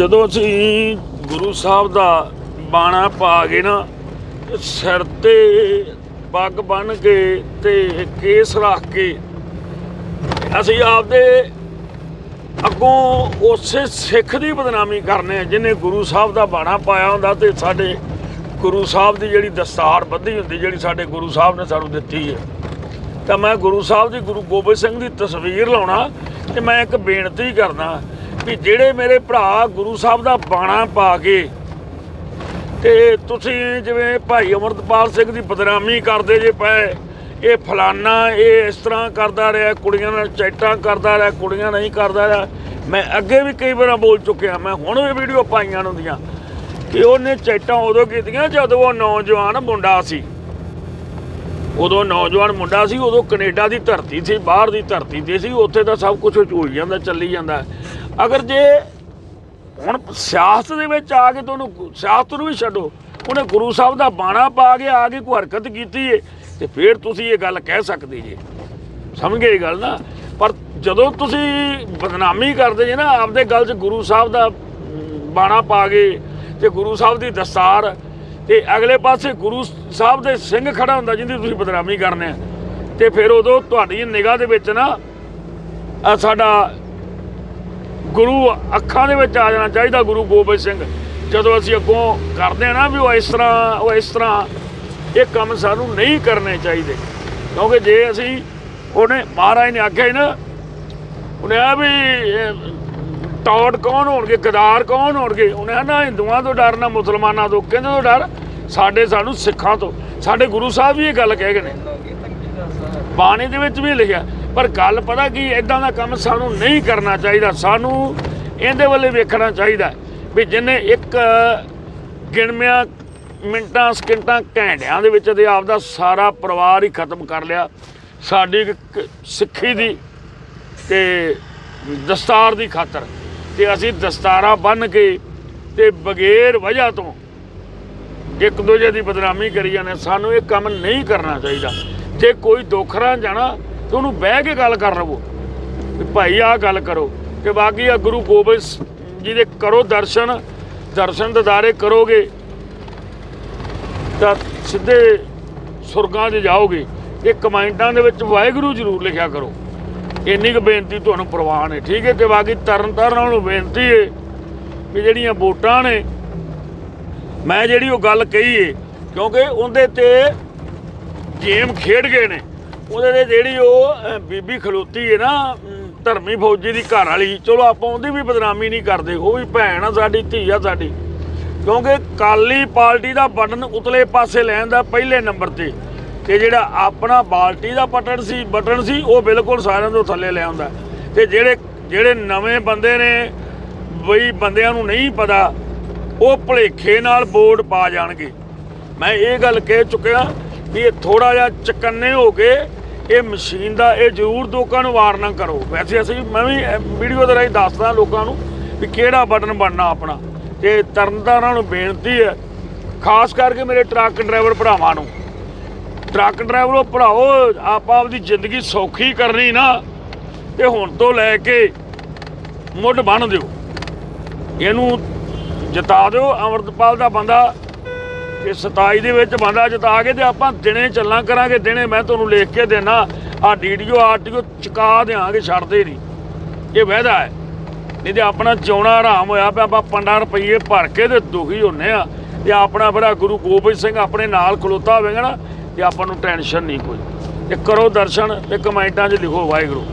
ਜਦੋਂ ਅਸੀਂ ਗੁਰੂ ਸਾਹਿਬ ਦਾ ਬਾਣਾ ਪਾ ਕੇ ਨਾ ਸਿਰ ਤੇ ਪੱਗ ਬੰਨ ਕੇ ਤੇ ਕੇਸ ਰੱਖ ਕੇ ਅਸੀਂ ਆਪਦੇ ਅੱਗੋਂ ਉਸੇ ਸਿੱਖ ਦੀ ਬਦਨਾਮੀ ਕਰਨੇ ਆ ਜਿਹਨੇ ਗੁਰੂ ਸਾਹਿਬ ਦਾ ਬਾਣਾ ਪਾਇਆ ਹੁੰਦਾ ਤੇ ਸਾਡੇ ਗੁਰੂ ਸਾਹਿਬ ਦੀ ਜਿਹੜੀ ਦਸਤਾਰ ਬੱਧੀ ਹੁੰਦੀ, ਜਿਹੜੀ ਸਾਡੇ ਗੁਰੂ ਸਾਹਿਬ ਨੇ ਸਾਨੂੰ ਦਿੱਤੀ ਹੈ। ਤਾਂ ਮੈਂ ਗੁਰੂ ਸਾਹਿਬ ਦੀ, ਗੁਰੂ ਗੋਬਿੰਦ ਸਿੰਘ ਦੀ ਤਸਵੀਰ ਲਾਉਣਾ ਤੇ ਮੈਂ ਇੱਕ ਬੇਨਤੀ ਕਰਦਾ ਵੀ ਜਿਹੜੇ ਮੇਰੇ ਭਰਾ ਗੁਰੂ ਸਾਹਿਬ ਦਾ ਬਾਣਾ ਪਾ ਕੇ ਤੇ ਤੁਸੀਂ ਜਿਵੇਂ ਭਾਈ ਅਮਰਤਪਾਲ ਸਿੰਘ ਦੀ ਬਦਨਾਮੀ ਕਰਦੇ ਜੇ ਪਏ, ਇਹ ਫਲਾਨਾ, ਇਹ ਇਸ ਤਰ੍ਹਾਂ ਕਰਦਾ ਰਿਹਾ, ਕੁੜੀਆਂ ਨਾਲ ਚੈਟਾਂ ਕਰਦਾ ਰਿਹਾ, ਕੁੜੀਆਂ ਨਹੀਂ ਕਰਦਾ ਰਿਹਾ। ਮੈਂ ਅੱਗੇ ਵੀ ਕਈ ਵਾਰ ਬੋਲ ਚੁੱਕਿਆ, ਮੈਂ ਹੁਣ ਵੀ ਵੀਡੀਓ ਪਾਈਆਂ ਹੁੰਦੀਆਂ ਕਿ ਉਹਨੇ ਚੈਟਾਂ ਉਦੋਂ ਕੀਤੀਆਂ ਜਦੋਂ ਉਹ ਨੌਜਵਾਨ ਮੁੰਡਾ ਸੀ। ਉਦੋਂ ਨੌਜਵਾਨ ਮੁੰਡਾ ਸੀ, ਉਦੋਂ ਕੈਨੇਡਾ ਦੀ ਧਰਤੀ ਸੀ, ਬਾਹਰ ਦੀ ਧਰਤੀ ਤੇ ਸੀ, ਉੱਥੇ ਤਾਂ ਸਭ ਕੁਝ ਝੂਲ ਜਾਂਦਾ, ਚੱਲੀ ਜਾਂਦਾ। ਅਗਰ ਜੇ ਹੁਣ ਸਿਆਸਤ ਦੇ ਵਿੱਚ ਆ ਕੇ ਤੁਹਾਨੂੰ ਸਿਆਸਤ ਨੂੰ ਵੀ ਛੱਡੋ, ਉਹਨੇ ਗੁਰੂ ਸਾਹਿਬ ਦਾ ਬਾਣਾ ਪਾ ਕੇ ਆ ਕੇ ਕੋਈ ਹਰਕਤ ਕੀਤੀ ਏ, ਤੇ ਫਿਰ ਤੁਸੀਂ ਇਹ ਗੱਲ ਕਹਿ ਸਕਦੇ ਜੇ। ਸਮਝ ਗਏ ਗੱਲ ਨਾ? ਪਰ ਜਦੋਂ ਤੁਸੀਂ ਬਦਨਾਮੀ ਕਰਦੇ ਜੇ ਨਾ, ਆਪਦੇ ਗੱਲ 'ਚ ਗੁਰੂ ਸਾਹਿਬ ਦਾ ਬਾਣਾ ਪਾ ਕੇ, ਤੇ ਗੁਰੂ ਸਾਹਿਬ ਦੀ ਦਸਤਾਰ ਤੇ ਅਗਲੇ ਪਾਸੇ ਗੁਰੂ ਸਾਹਿਬ ਦੇ ਸਿੰਘ ਖੜਾ ਹੁੰਦਾ ਜਿਹਦੀ ਤੁਸੀਂ ਬਦਨਾਮੀ ਕਰਨੇ ਆ। ਤੇ ਫਿਰ ਉਦੋਂ ਤੁਹਾਡੀ ਨਿਗਾਹ ਦੇ ਵਿੱਚ ਨਾ ਆਹ ਸਾਡਾ ਗੁਰੂ ਅੱਖਾਂ ਦੇ ਵਿੱਚ ਆ ਜਾਣਾ ਚਾਹੀਦਾ, ਗੁਰੂ ਗੋਬਿੰਦ ਸਿੰਘ। ਜਦੋਂ ਅਸੀਂ ਅੱਗੋਂ ਕਰਦੇ ਆ ਨਾ ਵੀ ਉਹ ਇਸ ਤਰ੍ਹਾਂ, ਉਹ ਇਸ ਤਰ੍ਹਾਂ, ਇਹ ਕੰਮ ਸਾਨੂੰ ਨਹੀਂ ਕਰਨੇ ਚਾਹੀਦੇ। ਕਿਉਂਕਿ ਜੇ ਅਸੀਂ ਉਹਨੇ, ਮਹਾਰਾਜ ਨੇ ਆਖਿਆ ਨਾ, ਉਹਨੇ ਆ ਵੀ ਇਹ ਟੌੜ ਕੌਣ ਹੋਣਗੇ ਗਦਾਰ ਕੌਣ ਹੋਣਗੇ? ਉਹਨੇ ਆ ਨਾ, ਹਿੰਦੂਆਂ ਤੋਂ ਡਰ, ਨਾ ਮੁਸਲਮਾਨਾਂ ਤੋਂ। ਕਹਿੰਦੇ ਤੋਂ ਡਰ? ਸਾਡੇ ਸਾਨੂੰ ਸਿੱਖਾਂ ਤੋਂ, ਸਾਡੇ ਗੁਰੂ ਸਾਹਿਬ ਵੀ ਇਹ ਗੱਲ ਕਹਿ ਗਏ ਨੇ। ਬਾਣੀ ਦੇ ਵਿੱਚ ਵੀ ਲਿਖਿਆ, ਪਰ ਗੱਲ ਪਤਾ ਕੀ ਇਦਾਂ ਦਾ ਕੰਮ ਸਾਨੂੰ ਨਹੀਂ ਕਰਨਾ ਚਾਹੀਦਾ, ਸਾਨੂੰ ਇਹਦੇ ਵੱਲੇ ਵੇਖਣਾ ਚਾਹੀਦਾ ਵੀ ਜਿਹਨੇ ਇੱਕ ਗਿਣਮਿਆਂ ਮਿੰਟਾਂ, ਸਕਿੰਟਾਂ, ਘੰਟਿਆਂ ਦੇ ਵਿੱਚ ਤੇ ਆਪਦਾ ਸਾਰਾ ਪਰਿਵਾਰ ਹੀ ਖਤਮ ਕਰ ਲਿਆ। ਸਾਡੀ ਸਿੱਖੀ ਦੀ ਤੇ ਦਸਤਾਰ ਦੀ ਖਾਤਰ। ਤੇ ਅਸੀਂ ਦਸਤਾਰਾਂ ਬੰਨ ਕੇ ਤੇ ਬਗੈਰ ਵਜ੍ਹਾ ਤੋਂ ਇੱਕ ਦੂਜੇ ਦੀ ਬਦਨਾਮੀ ਕਰੀ ਜਾਂਦੇ ਸਾਨੂੰ ਇਹ ਕੰਮ ਨਹੀਂ ਕਰਨਾ ਚਾਹੀਦਾ। ਜੇ ਕੋਈ ਦੁੱਖਰਾਂ ਜਾਣਾ, ਤੇ ਉਹਨੂੰ ਬਹਿ ਕੇ ਗੱਲ ਕਰ ਲਵੋ। ਵੀ ਭਾਈ, ਆਹ ਗੱਲ ਕਰੋ। ਕਿ ਬਾਕੀ ਆ ਗੁਰੂ ਗੋਬਿੰਦ ਸ- ਜੀ ਦੇ ਕਰੋ ਦਰਸ਼ਨ। ਦਰਸ਼ਨ ਦਦਾਰੇ ਕਰੋਗੇ, ਤਾਂ ਸਿੱਧੇ ਸੁਰਗਾਂ 'ਚ ਜਾਓਗੇ। ਇਹ ਕਮੈਂਟਾਂ ਦੇ ਵਿੱਚ ਵਾਹਿਗੁਰੂ ਜ਼ਰੂਰ ਲਿਖਿਆ ਕਰੋ। ਇੰਨੀ ਕੁ ਬੇਨਤੀ ਤੁਹਾਨੂੰ ਪ੍ਰਵਾਨ ਹੈ। ਠੀਕ ਹੈ ਤੇ ਬਾਕੀ ਤਰਨ ਤਾਰਨ ਨੂੰ ਬੇਨਤੀ ਹੈ ਵੀ ਜਿਹੜੀਆਂ ਵੋਟਾਂ ਨੇ ਮੈਂ ਜਿਹੜੀ ਉਹ ਗੱਲ ਕਹੀ ਏ, ਕਿਉਂਕਿ ਉਹਦੇ ਤੇ ਗੇਮ ਖੇਡ ਗਏ ਨੇ। ਉਹਦੇ ਤੇ ਜਿਹੜੀ ਉਹ ਬੀਬੀ ਖਲੋਤੀ ਏ ਨਾ ਧਰਮੀ ਫੌਜੀ ਦੀ ਘਰ ਵਾਲੀ, ਚਲੋ ਆਪਾਂ ਉਹਦੀ ਵੀ ਬਦਨਾਮੀ ਨਹੀਂ ਕਰਦੇ, ਉਹ ਵੀ ਭੈਣ ਆ ਸਾਡੀ, ਧੀ ਆ ਸਾਡੀ। ਕਿਉਂਕਿ ਕਾਲੀ ਪਾਰਟੀ ਦਾ ਬਟਨ ਉਤਲੇ ਪਾਸੇ ਲੈਣ ਦਾ ਪਹਿਲੇ ਨੰਬਰ ਤੇ ਤੇ ਜਿਹੜਾ ਆਪਣਾ ਬਾਲਟੀ ਦਾ ਬਟਨ ਸੀ ਬਟਨ ਸੀ, ਉਹ ਬਿਲਕੁਲ ਸਾਰਿਆਂ ਤੋਂ ਥੱਲੇ ਲੈ ਆਉਂਦਾ। ਤੇ ਜਿਹੜੇ ਜਿਹੜੇ ਨਵੇਂ ਬੰਦੇ ਨੇ, ਬਈ ਬੰਦਿਆਂ ਨੂੰ ਨਹੀਂ ਪਤਾ ਉਹ ਭਲੇਖੇ ਨਾਲ ਵੋਟ ਪਾ ਜਾਣਗੇ। ਮੈਂ ਇਹ ਗੱਲ ਕਹਿ ਚੁੱਕਿਆ ਵੀ ਇਹ ਥੋੜਾ ਜਿਹਾ ਚਕੰਨੇ ਹੋ ਕੇ ਇਹ ਮਸ਼ੀਨ ਦਾ ਇਹ ਜ਼ਰੂਰ ਲੋਕਾਂ ਨੂੰ ਵਾਰਨਾ ਕਰੋ। ਵੈਸੇ ਅਸੀਂ ਮੈਂ ਵੀ ਵੀਡੀਓ ਦੇ ਰਾਹੀਂ ਦੱਸਦਾ ਲੋਕਾਂ ਨੂੰ ਵੀ ਕਿਹੜਾ ਬਟਨ ਬਣਨਾ ਆਪਣਾ। ਤੇ ਤਰਨਤਾਰਾਂ ਨੂੰ ਬੇਨਤੀ ਹੈ, ਖਾਸ ਕਰਕੇ ਮੇਰੇ ਟਰੱਕ ਡਰਾਈਵਰ ਭਰਾਵਾਂ ਨੂੰ। ਟਰੱਕ ਡਰਾਈਵਰੋ ਭਰਾਓ, ਆਪ ਆਪਦੀ ਜ਼ਿੰਦਗੀ ਸੌਖੀ ਕਰਨੀ ਨਾ, ਤੇ ਹੁਣ ਤੋਂ ਲੈ ਕੇ ਮੁੱਢ ਬੰਨ ਦਿਓ। ਇਹਨੂੰ ਜਿਤਾ ਦਿਓ, ਅਮਰਤਪਾਲ ਦਾ ਬੰਦਾ ਤੇ 27 ਦੇ ਵਿੱਚ ਬੰਦਾ ਜਿਤਾ ਕੇ ਤੇ ਆਪਾਂ ਦਿਨੇ ਚੱਲਾਂ ਕਰਾਂਗੇ। ਦਿਨੇ ਮੈਂ ਤੁਹਾਨੂੰ ਲਿਖ ਕੇ ਦੇਣਾ ਆ ਡੀਡੀਓ ਆਰਟੀਓ ਚੁਕਾ ਦਿਆਂਗੇ, ਛੱਡਦੇ ਨਹੀਂ। ਇਹ ਵਾਅਦਾ ਹੈ। ਨਹੀਂ ਤੇ ਆਪਣਾ ਜਿਉਣਾ ਆਰਾਮ ਹੋਇਆ ਪਿਆ, ਆਪਾਂ ਪੰਡਾ ਰੁਪਈਏ ਭਰ ਕੇ ਤੇ ਦੁਖੀ ਹੁੰਨੇ ਆ। ਤੇ ਆਪਣਾ ਬੜਾ ਗੁਰੂ ਗੋਬਿੰਦ ਸਿੰਘ ਆਪਣੇ ਨਾਲ ਖਲੋਤਾ ਹੋਵੇਗਾ ਨਾ, ਤੇ ਆਪਾਂ ਨੂੰ ਟੈਨਸ਼ਨ ਨਹੀਂ ਕੋਈ। ਤੇ ਕਰੋ ਦਰਸ਼ਨ ਤੇ ਕਮੈਂਟਾਂ 'ਚ ਲਿਖੋ, ਵਾਹਿਗੁਰੂ।